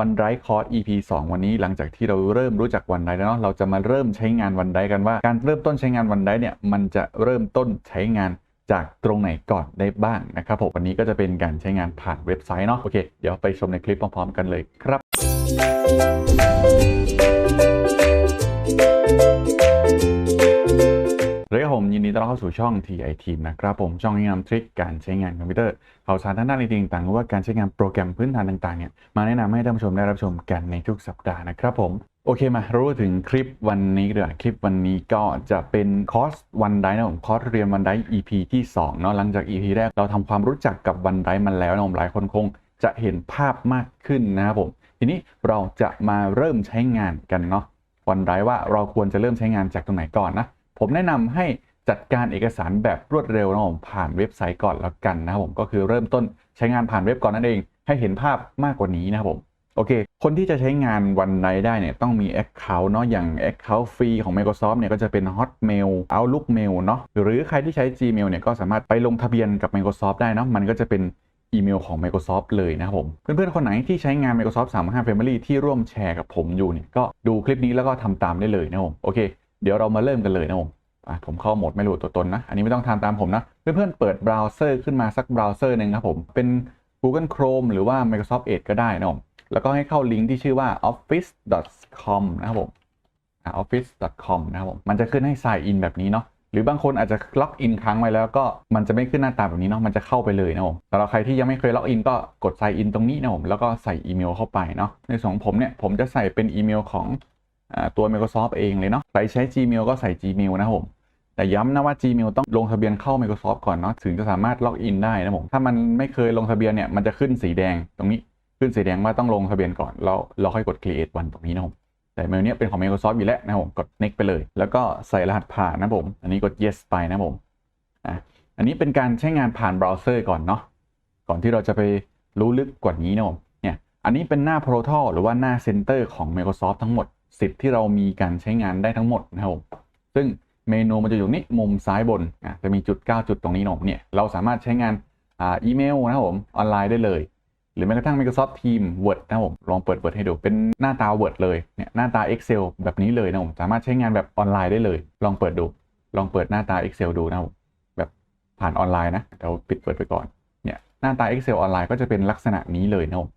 วันไรคอร์ส EP 2 วันนี้หลังจากที่เราเริ่มรู้จักวันไรแล้วเนาะเราจะมาเริ่มใช้งานวันไรกันว่า การเริ่มต้นใช้งานวันไรเนี่ยมันจะเริ่มต้นใช้งานจากตรงไหนก่อนได้บ้างนะครับผมวันนี้ก็จะเป็นการใช้งานผ่านเว็บไซต์เนาะโอเค เดี๋ยวไปชมในคลิปพร้อมๆกันเลยครับ ดีต้อนรับเข้าสู่ช่อง TI Team นะครับผมช่องแนะนำทริคการใช้งานคอมพิวเตอร์ข่าวสารทางด้านไอทีต่างๆหรือว่าการใช้งานโปรแกรมพื้นฐานต่างๆเนี่ยมาแนะนำให้ท่านผู้ชมได้รับชมกันในทุกสัปดาห์นะครับผมโอเคมารู้ถึงคลิปวันนี้เดี๋ยวคลิปวันนี้ก็จะเป็นคอร์สวันไดนะผมคอร์สเรียนวันได EP ที่2เนาะหลังจาก EP แรกเราทำความรู้จักกับวันไดมันแล้วนะผมหลายคนคงจะเห็นภาพมากขึ้นนะครับผมทีนี้เราจะมาเริ่มใช้งานกันเนาะวันไดว่าเราควรจะเริ่มใช้งานจากตรงไหนก่อนนะผมแนะนำให้ จัดการเอกสารแบบรวดเร็วนะผมผ่านเว็บไซต์ก่อนแล้วกันนะครับผมก็คือเริ่มต้นใช้งานผ่านเว็บก่อนนั่นเอง ให้เห็นภาพมากกว่านี้นะครับผมโอเค คนที่จะใช้งานวันไดได้เนี่ยต้องมี Account เนาะอย่าง Account ฟรีของ Microsoft เนี่ยก็จะเป็น Hotmail Outlook Mail เนาะหรือใครที่ใช้ Gmail เนี่ยก็สามารถไปลงทะเบียนกับ Microsoft ได้เนาะมันก็จะเป็นอีเมลของ Microsoft เลยนะครับผม เพื่อนๆ คนไหนที่ใช้งาน Microsoft 35 Family ที่ร่วมแชร์กับผมอยู่เนี่ยก็ดูคลิปนี้แล้วก็ทำตามได้เลยนะครับผมโอเค เดี๋ยวเรามาเริ่มกันเลยนะครับผม อะผมเข้าโหมดไม่รู้ตัวตนนะ อันนี้ไม่ต้องทำตามผมนะ เพื่อนๆเปิดเบราว์เซอร์ขึ้นมาสักเบราว์เซอร์หนึ่งครับผม เป็น Google Chrome หรือว่า Microsoft Edge ก็ได้นะผมแล้วก็ให้เข้าลิงก์ที่ชื่อว่า office.com นะครับผม office.com นะครับผม มันจะขึ้นให้ sign in แบบนี้เนาะ หรือบางคนอาจจะล็อกอินค้งไว้แล้วก็มันจะไม่ขึ้นหน้าตาแบบนี้เนาะ มันจะเข้าไปเลยนะผมสำหรับใครที่ยังไม่เคยล็อกอินก็กด sign in ตรงนี้นะผม แล้วก็ใส่อีเมลเข้าไปเนาะ ในส่วนของผมเนี่ยผมจะใส่เป็นอีเมลของตัว Microsoft เองเลยเนาะ ใครใช้ Gmail ก็ใส่ Gmail นะผม แต่ย้ำนะว่า Gmail ต้องลงทะเบียนเข้า Microsoft ก่อนเนาะถึงจะสามารถล็อกอินได้นะผมถ้ามันไม่เคยลงทะเบียนเนี่ยมันจะขึ้นสีแดงตรงนี้ขึ้นสีแดงว่าต้องลงทะเบียนก่อนแล้วเราค่อยกด create วันตรงนี้นะผมแต่เมลเนี้ยเป็นของ Microsoft อยู่แล้วนะครับผมกด next ไปเลย แล้วก็ใส่รหัสผ่านนะผม อันนี้กด yes ไปนะผมอะอันนี้เป็นการใช้งานผ่านเบราว์เซอร์ก่อนเนาะก่อนที่เราจะไปรู้ลึกกว่านี้นะผมเนี่ยอันนี้เป็นหน้า Portal หรือว่าหน้า Center ของ Microsoft ทั้งหมด10ที่เรามีการใช้งานได้ทั้งหมดนะครับซึ่ง เมนูมันจะอยู่นี่มุมซ้ายบนอะจะมีจุด 9 จุดตรงนี้นะผมเนี่ยเราสามารถใช้งานอ่าอีเมลนะครับผมออนไลน์ได้เลย หรือแม้กระทั่ง Microsoft Teams Word นะครับผมลองเปิด Word ให้ดูเป็นหน้าตา Word เลยเนี่ยหน้าตา Excel แบบนี้เลยนะผมสามารถใช้งานแบบออนไลน์ได้เลย ลองเปิดดู ลองเปิดหน้าตา Excel ดูนะครับผมแบบผ่านออนไลน์นะเดี๋ยวปิดเปิดไปก่อนเนี่ยหน้าตา Excel ออนไลน์ก็จะเป็นลักษณะนี้เลยนะครับผม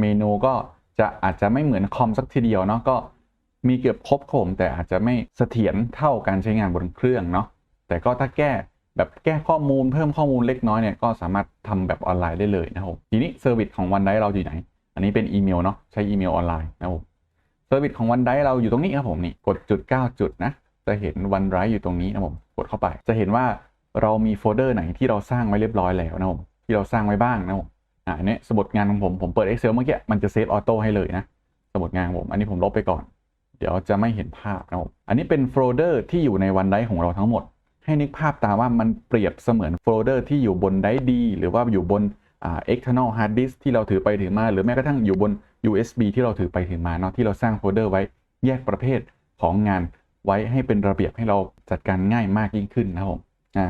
เมนูก็จะอาจจะไม่เหมือนคอมสักทีเดียวเนาะก็ มีเกือบครบโคมแต่อาจจะไม่เสถียรเท่าการใช้งานบนเครื่องเนาะแต่ก็ถ้าแก้แบบแก้ข้อมูลเพิ่มข้อมูลเล็กน้อยเนี่ยก็สามารถทำแบบออนไลน์ได้เลยนะครับทีนี้เซอร์วิสของวันไดเราอยู่ไหน อันนี้เป็นอีเมลเนาะใช้อีเมลออนไลน์นะครับเซอร์วิสของวันไดเราอยู่ตรงนี้ครับผมนี่กดจุด 9 จุดนะจะเห็นวันไรอยู่ตรงนี้นะผมกดเข้าไป จะเห็นว่าเรามีโฟลเดอร์ไหนที่เราสร้างไว้เรียบร้อยแล้วนะผมที่เราสร้างไว้บ้างนะผมอ่าอันนี้สมุดงานของผมผมเปิด Excel เมื่อกี้มันจะเซฟออโต้ให้เลยนะสมุดงานของผมอันนี้ผมลบไปก่อน เดี๋ยวจะไม่เห็นภาพนะผมอันนี้เป็นโฟลเดอร์ที่อยู่ในวันไดของเราทั้งหมด ให้นึกภาพตามว่ามันเปรียบเสมือนโฟลเดอร์ที่อยู่บนไดดีหรือว่าอยู่บนอ่า external hard disk ที่เราถือไปถือมา หรือแม้กระทั่งอยู่บน USB ที่เราถือไปถือมาเนาะที่เราสร้างโฟลเดอร์ไว้แยกประเภทของงานไว้ให้เป็นระเบียบให้เราจัดการง่ายมากยิ่งขึ้นนะครับผม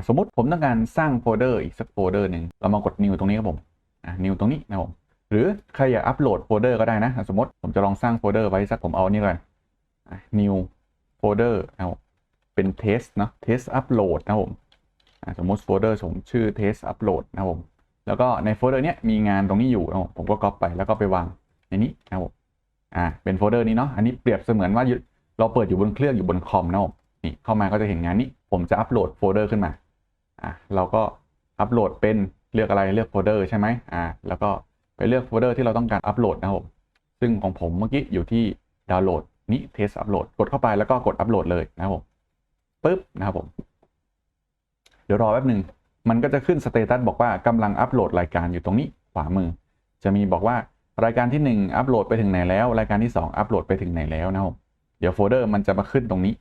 สมมติผมต้องการสร้างโฟลเดอร์อีกสักโฟลเดอร์หนึ่งเรามากด new ตรงนี้ครับผมอ่า new ตรงนี้นะครับผมหรือใครอยากอัปโหลดโฟลเดอร์ก็ได้นะ สมมติผมจะลองสร้างโฟลเดอร์ไว้สักผมเอานี่ก่อน new folder นะครับเป็น test เนะ test upload นะครับผมสมมติโฟลเดอร์ผมชื่อ test upload นะครับผมแล้วก็ในโฟลเดอร์เนี้ยมีงานตรงนี้อยู่นะครับผมผมก็ก๊อปไปแล้วก็ไปวางในนี้นะครับผมอ่าเป็นโฟลเดอร์นี้เนาะอันนี้เปรียบเสมือนว่าเราเปิดอยู่บนเครื่องอยู่บนคอมนะครับผมนี่เข้ามาก็จะเห็นงานนี้ ผมจะอัปโหลดโฟลเดอร์ขึ้นมาอ่าเราก็อัปโหลดเป็นเลือกอะไรเลือกโฟลเดอร์ใช่ไหมอ่าแล้วก็ไปเลือกโฟลเดอร์ที่เราต้องการอัปโหลดนะครับผมซึ่งของผมเมื่อกี้อยู่ที่ดาวน์โหลด นี้ test upload กดเข้าไปแล้วก็กดอัปโหลดเลยนะครับผมปึ๊บนะครับผม เดี๋ยวรอแป๊บหนึ่งมันก็จะขึ้นสเตตัสบอกว่ากำลังอัปโหลดรายการอยู่ตรงนี้ขวามือ จะมีบอกว่ารายการที่ 1 อัปโหลดไปถึงไหนแล้ว รายการที่ 2 อัปโหลดไปถึงไหนแล้วนะครับผมเดี๋ยวโฟลเดอร์มันจะมาขึ้นตรงนี้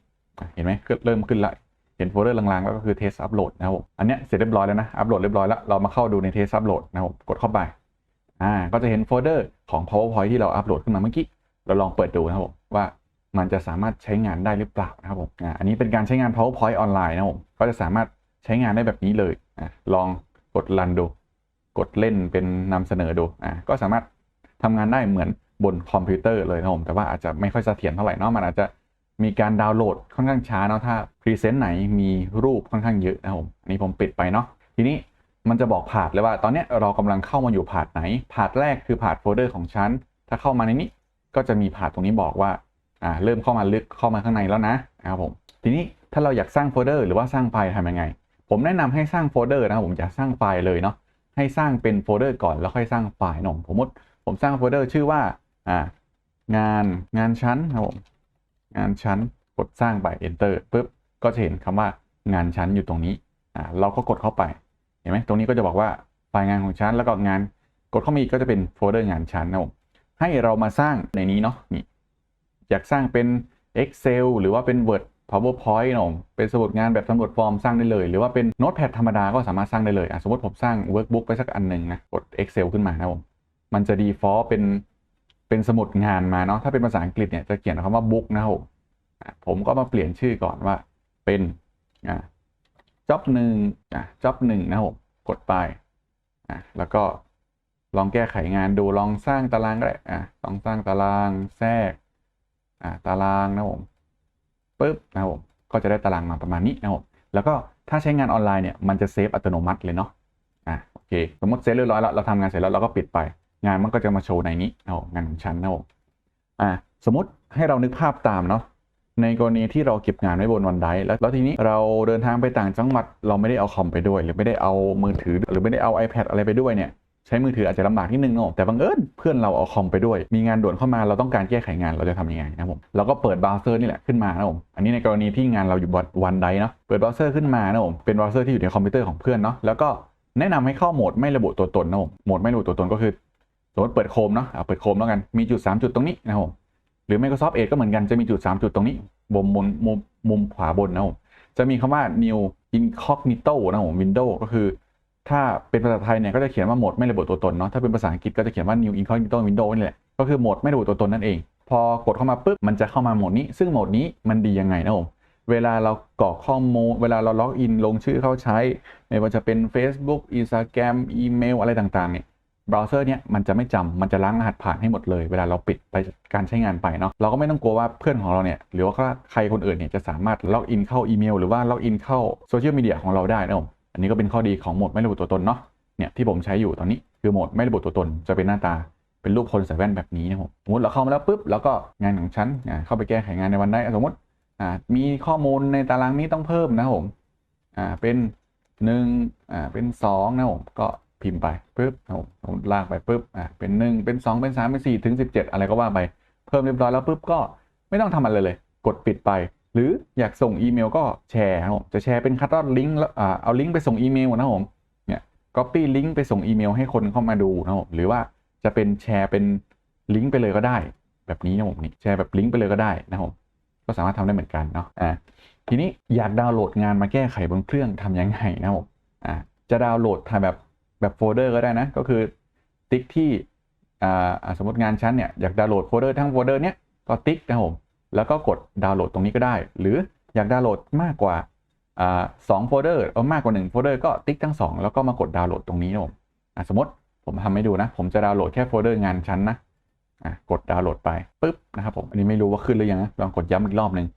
เห็นไหมเริ่มขึ้นละเห็นโฟลเดอร์ลางๆแล้วก็คือ test upload นะครับผมอันเนี้ยเสร็จเรียบร้อยแล้วนะอัปโหลดเรียบร้อยแล้วเรามาเข้าดูใน test upload นะครับกดเข้าไปอ่าก็จะเห็นโฟลเดอร์ของ powerpoint ที่เราอัปโหลดขึ้นมาเมื่อกี้เราลองเปิดดูนะครับ ว่ามันจะสามารถใช้งานได้หรือเปล่านะครับผมอันนี้เป็นการใช้งาน powerpoint ออนไลน์นะครับผมก็จะสามารถใช้งานได้แบบนี้เลยอลองกดรันดูกดเล่นเป็นนำเสนอดูอะก็สามารถทำงานได้เหมือนบนคอมพิวเตอร์เลยนะผมแต่ว่าอาจจะไม่ค่อยเสถียรเท่าไหร่เนาะมันอาจจะมีการดาวน์โหลดค่อนข้างช้าเนาะถ้าพรีเซนต์ไหนมีรูปค่อนข้างเยอะนะครับผมอันนี้ผมปิดไปเนาะทีนี้มันจะบอกพาดเลยว่า ตอนนี้เรากำลังเข้ามาอยู่พาดไหนพาดแรกคือพาดโฟลเดอร์ของฉันถ้าเข้ามาในนี้ก็จะมีพาดตรงนี้บอกว่า อ่าเริ่มเข้ามาลึกเข้ามาข้างในแล้วนะนะครับผมทีนี้ถ้าเราอยากสร้างโฟลเดอร์หรือว่าสร้างไฟล์ทำยังไง ผมแนะนำให้สร้างโฟลเดอร์นะครับผมจะสร้างไฟล์เลยเนาะให้สร้างเป็นโฟลเดอร์ก่อนแล้วค่อยสร้างไฟล์เนอะผมมติผมสร้างโฟลเดอร์ชื่อว่าอ่างานงานชั้นครับผมงานชั้นกดสร้างไป enter ปุ๊บก็จะเห็นคำว่างานชั้นอยู่ตรงนี้อ่าเราก็กดเข้าไปเห็นไหมตรงนี้ก็จะบอกว่าไฟล์งานของชั้นแล้วก็งานกดเข้ามาอีกก็จะเป็นโฟลเดอร์งานชั้นนะครับผมให้เรามาสร้างในนี้เนาะนี่ อยากสร้างเป็น Excel หรือว่าเป็น Word PowerPoint เนอะเป็นสมุดงานแบบสำรวจฟอร์มสร้างได้เลย หรือว่าเป็นโน้ตแพดธรรมดาก็สามารถสร้างได้เลยอะสมมติผมสร้าง Workbook ไปสักอันหนึ่งนะกด Excel ขึ้นมานะผมมันจะ default เป็นเป็นสมุดงานมาเนาะถ้าเป็นภาษาอังกฤษเนี่ยจะเขียนคำว่า book นะครับผมก็มาเปลี่ยนชื่อก่อนว่าเป็นอะ job หนึ่งอะ job หนึ่งนะครับผมกดไปอะแล้วก็ลองแก้ไขงานดูลองสร้างตารางก็ได้อะลองสร้างตารางแทรก อะตารางนะผมปุ๊บนะผมก็จะได้ตารางมาประมาณนี้นะผมแล้วก็ถ้าใช้งานออนไลน์เนี่ยมันจะเซฟอัตโนมัติเลยเนาะอะโอเคสมมติเซฟเรียบร้อยแล้วเราทำงานเสร็จแล้วเราก็ปิดไป งานมันก็จะมาโชว์ในนี้นะผมงานของฉันนะผมอะสมมติให้เรานึกภาพตามเนาะในกรณีที่เราเก็บงานไว้บนวันไดแล้วแล้วทีนี้เราเดินทางไปต่างจังหวัดเราไม่ได้เอาคอมไปด้วย หรือไม่ได้เอามือถือ หรือไม่ได้เอา iPad อะไรไปด้วยเนี่ย ใช้มือถืออาจจะลำบากนิดนึงเนอะแต่บังเอิญเพื่อนเราเอาคอมไปด้วย มีงานด่วนเข้ามาเราต้องการแก้ไขงานเราจะทำยังไงนะครับผมเราก็เปิดเบราว์เซอร์นี่แหละขึ้นมานะครับผมอันนี้ในกรณีที่งานเราอยู่บนวันใดเนาะเปิดเบราว์เซอร์ขึ้นมานะครับผมเป็นเบราว์เซอร์ที่อยู่ในคอมพิวเตอร์ของเพื่อนเนาะแล้วก็แนะนำให้เข้าโหมดไม่ระบุตัวตนนะครับผมโหมดไม่ระบุตัวตนก็คือสมมติเปิดโคมเนาะเอาเปิดโคมแล้วกันมีจุด 3 จุดตรงนี้นะครับผมหรือ Microsoft Edge ก็เหมือนกันจะมีจุด 3 จุดตรงนี้บนมุมมุมมุมขวาบนนะครับผมจะมีคำว่า new incognito นะผม Windows ก็คือ ถ้าเป็นภาษาไทยเนี่ยก็จะเขียนว่าโหมดไม่ระบุตัวตนเนาะถ้าเป็นภาษาอังกฤษก็จะเขียนว่า new incognito window นี่แหละก็คือโหมดไม่ระบุตัวตนนั่นเอง พอกดเข้ามาปุ๊บมันจะเข้ามาโหมดนี้ ซึ่งโหมดนี้มันดียังไงนะผมเวลาเรากรอกข้อมูล เวลาเราล็อกอินลงชื่อเข้าใช้ ไม่ว่าจะเป็น Facebook Instagram อีเมลอะไรต่างๆเนี่ยเบราว์เซอร์เนี่ยมันจะไม่จำมันจะล้างรหัสผ่านให้หมดเลย เวลาเราปิดไปการใช้งานไปเนาะเราก็ไม่ต้องกลัวว่าเพื่อนของเราเนี่ยหรือว่าใครคนอื่นเนี่ยจะสามารถล็อกอินเข้าอีเมล หรือว่าล็อกอินเข้าโซเชียลมีเดียของเราได้นะผม อันนี้ก็เป็นข้อดีของโหมดไม่ระบุตัวตนเนาะเนี่ยที่ผมใช้อยู่ตอนนี้คือโหมดไม่ระบุตัวตนจะเป็นหน้าตาเป็นรูปคนใส่แว่นแบบนี้นะครับสมมติเราเข้ามาแล้วปุ๊บแล้วก็งานของฉันอ่าเข้าไปแก้ไขงานในวันได้สมมติอ่ามีข้อมูลในตารางนี้ต้องเพิ่มนะผมอ่าเป็นหนึ่งอ่าเป็นสองนะผมก็พิมพ์ไปปุ๊บนะผมผมลากไปปุ๊บอ่าเป็นหนึ่งเป็นสองเป็นสามเป็นสี่ถึงสิบเจ็ดอะไรก็ว่าไปเพิ่มเรียบร้อยแล้วปุ๊บก็ไม่ต้องทำอะไรเลย กดปิดไป หรืออยากส่งอีเมลก็แชร์นะครับผมจะแชร์เป็นคัตตอนลิงก์แล้วเอาลิงก์ไปส่งอีเมลนะครับผม Copy ลิงก์ไปส่งอีเมลให้คนเข้ามาดูนะครับผมหรือว่าจะเป็นแชร์เป็นลิงก์ไปเลยก็ได้ แบบนี้นะผมนี่แชร์แบบลิงก์ไปเลยก็ได้นะครับผมก็สามารถทำได้เหมือนกันเนาะอ่าทีนี้อยากดาวน์โหลดงานมาแก้ไขบนเครื่องทำยังไงนะครับผมอ่าจะดาวน์โหลดถ่ายแบบแบบโฟลเดอร์ก็ได้นะ ก็คือติ๊กที่อ่าสมมติงานชั้นเนี่ยอยากดาวน์โหลดโฟลเดอร์ทั้งโฟลเดอร์เนี้ยก็ติ๊กนะครับผม แล้วก็กดดาวน์โหลดตรงนี้ก็ได้ หรืออยากดาวน์โหลดมากกว่าสองโฟลเดอร์เอามากกว่าหนึ่งโฟลเดอร์ก็ติ๊กทั้งสองแล้วก็มากดดาวน์โหลดตรงนี้นะผมสมมติผมทำให้ดูนะ ผมจะดาวน์โหลดแค่โฟลเดอร์งานชั้นนะะกดดาวน์โหลดไปปุ๊บนะครับผม อันนี้ไม่รู้ว่าขึ้นหรือยังนะลองกดย้ำอีกรอบหนึ่ง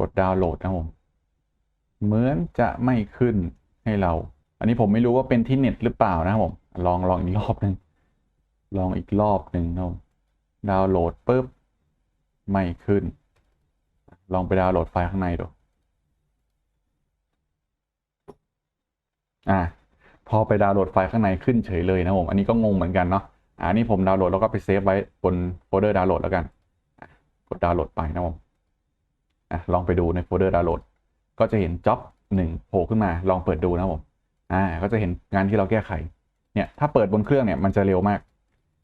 กดดาวน์โหลดนะผมเหมือนจะไม่ขึ้นให้เรา อันนี้ผมไม่รู้ว่าเป็นที่เน็ตหรือเปล่านะครับผมลองลองอีกรอบหนึ่งลองอีกรอบหนึ่งนะผมดาวน์โหลดปุ๊บ ไม่ขึ้น ลองไปดาวน์โหลดไฟล์ข้างในดู อ่า พอไปดาวน์โหลดไฟล์ข้างในขึ้นเฉยเลยนะผม อันนี้ก็งงเหมือนกันเนาะ อันนี้ผมดาวน์โหลดแล้วก็ไปเซฟไว้บนโฟลเดอร์ดาวน์โหลดแล้วกัน กดดาวน์โหลดไปนะผมอะลองไปดูในโฟลเดอร์ดาวน์โหลด ก็จะเห็นจ็อบหนึ่งโผล่ขึ้นมา ลองเปิดดูนะผม อ่า ก็จะเห็นงานที่เราแก้ไข เนี่ย ถ้าเปิดบนเครื่องเนี่ย มันจะเร็วมาก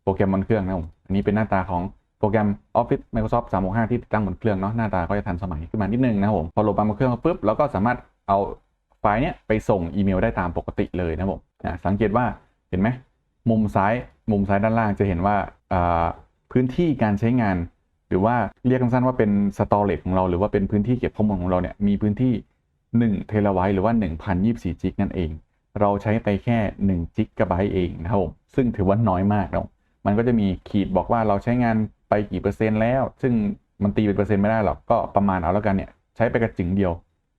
โปรแกรมบนเครื่องนะผม อันนี้เป็นหน้าตาของ โปรแกรม Office Microsoft 365 ที่ติดตั้งบนเครื่องเนาะหน้าตาก็จะทันสมัยขึ้นมานิดนึงนะครับผม พอโหลดมาบนเครื่องปุ๊บเราก็สามารถเอาไฟล์เนี้ยไปส่งอีเมลได้ตามปกติเลยนะผมอะสังเกตว่าเห็นไหมมุมซ้ายมุมซ้ายด้านล่างจะเห็นว่าอ่าพื้นที่การใช้งาน หรือว่าเรียกสั้นๆว่าเป็น storage ของเราหรือว่าเป็นพื้นที่เก็บข้อมูลของเราเนี่ยมีพื้นที่1เทราไบต์หรือว่า 1024จิกนั่นเอง เราใช้ไปแค่1จิกะไบต์เองนะครับผมซึ่งถือว่าน้อยมากนะมันก็จะมีขีดบอกว่าเราใช้งาน ไปกี่เปอร์เซ็นต์แล้ว ซึ่งมันตีเป็นเปอร์เซ็นต์ไม่ได้หรอกก็ประมาณเอาแล้วกันเนี่ยใช้ไปกระจึงเดียว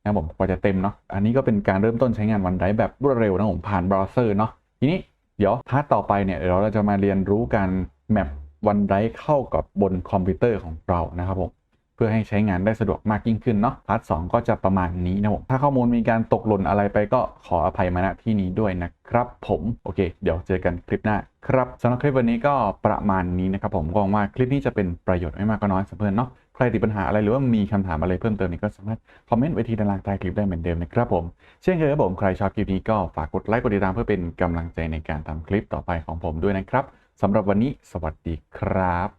นะผมกว่าจะเต็มเนาะอันนี้ก็เป็นการเริ่มต้นใช้งานวันไดแบบรวดเร็วนะผมผ่านเบราว์เซอร์เนาะทีนี้เดี๋ยวพาร์ทต่อไปเนี่ยเดี๋ยวเราจะมาเรียนรู้การแมปวันไดเข้ากับบนคอมพิวเตอร์ของเรานะครับผมเพื่อให้ใช้งานได้สะดวกมากยิ่งขึ้นเนาะพาร์ทสก็จะประมาณนี้นะผมถ้าข้อมูลมีการตกหล่นอะไรไปก็ขออภัยมาณที่นี้ด้วยนะครับผมโอเค เดี๋ยวเจอกันคลิปหน้า ครับสำหรับคลิปวันนี้ก็ประมาณนี้นะครับผมก็หวังว่าคลิปนี้จะเป็นประโยชน์ไม่มากก็น้อยสำหรับเพื่อนเนาะใครติดปัญหาอะไรหรือว่ามีคำถามอะไรเพิ่มเติมนี่ก็สามารถคอมเมนต์ไว้ที่ด้านล่างใต้คลิปได้เหมือนเดิมนะครับผมเช่นเคยครับผมใครชอบคลิปนี้ก็ฝากกดไลค์กดติดตามเพื่อเป็นกำลังใจในการทำคลิปต่อไปของผมด้วยนะครับสำหรับวันนี้สวัสดีครับ